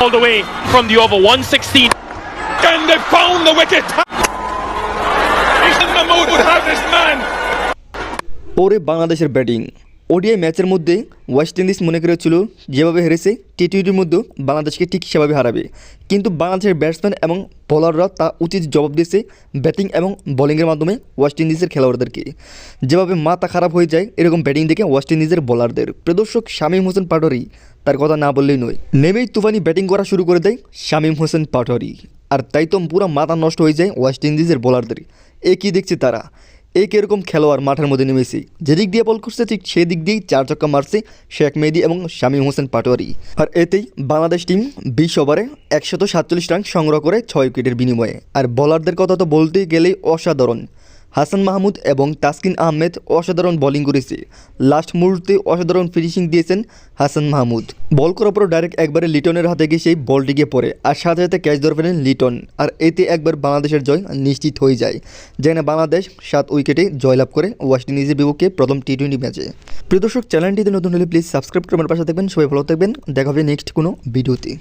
all the way from the over 116. And they found the wicket. Ethan Mahmood would have this man. পরে বাংলাদেশের batting ODI ম্যাচের মধ্যে West Indies মনে করেছিল যেভাবে হেরেছে টি টোয়েন্টির মধ্যেও বাংলাদেশকে ঠিক সেভাবে হারাবে। কিন্তু বাংলাদেশের ব্যাটসম্যান এবং বোলাররা তা উচিত জবাব দিয়েছে ব্যাটিং এবং বোলিংয়ের মাধ্যমে ওয়েস্ট ইন্ডিজের খেলোয়াড়দেরকে। যেভাবে মাথা খারাপ হয়ে যায়, এরকম ব্যাটিং দেখে ওয়েস্ট ইন্ডিজের বোলারদের। প্রদর্শক শামীম হোসেন পাটোয়ারি তার কথা না বললেই নয়, নেমেই তুফানি ব্যাটিং করা শুরু করে দেয় শামীম হোসেন পাটোয়ারি। আর তাই তো পুরো মাথা নষ্ট হয়ে যায় ওয়েস্ট ইন্ডিজের বোলারদের। এ কী দেখছে তারা? এই কীরকম খেলোয়াড় মাঠের মধ্যে নেমেছে। যেদিক দিয়ে বল করছে ঠিক সেই দিক দিয়েই চার চক্কা মারছে শেখ মেহেদি এবং শামীম হোসেন পাটোয়ারি। আর এতেই বাংলাদেশ টিম বিশ ওভারে একশত সাতচল্লিশ রান সংগ্রহ করে ছয় উইকেটের বিনিময়ে। আর বলারদের কথা তো বলতেই গেলেই অসাধারণ। হাসান মাহমুদ এবং তাসকিন আহমেদ অসাধারণ বোলিং করেছে। লাস্ট মুহূর্তে অসাধারণ ফিনিশিং দিয়েছেন হাসান মাহমুদ। বল করার পর ডাইরেক্ট একবারে লিটনের হাতে গিয়ে সেই বলটি গিয়ে পড়ে আর সাথে সাথে ক্যাচ ধরে ফেলেন লিটন। আর এতে একবার বাংলাদেশের জয় নিশ্চিত হয়ে যায়। যেখানে বাংলাদেশ সাত উইকেটে জয়লাভ করে ওয়েস্ট ইন্ডিজের বিপক্ষে প্রথম টি টোয়েন্টি ম্যাচে। প্রিয় দর্শক, চ্যানেলটিতে নতুন হলে প্লিজ সাবস্ক্রাইব করে আমার পাশে থাকবেন। সবাই ভালো থাকবেন। দেখা হবে নেক্সট কোনো ভিডিওতে।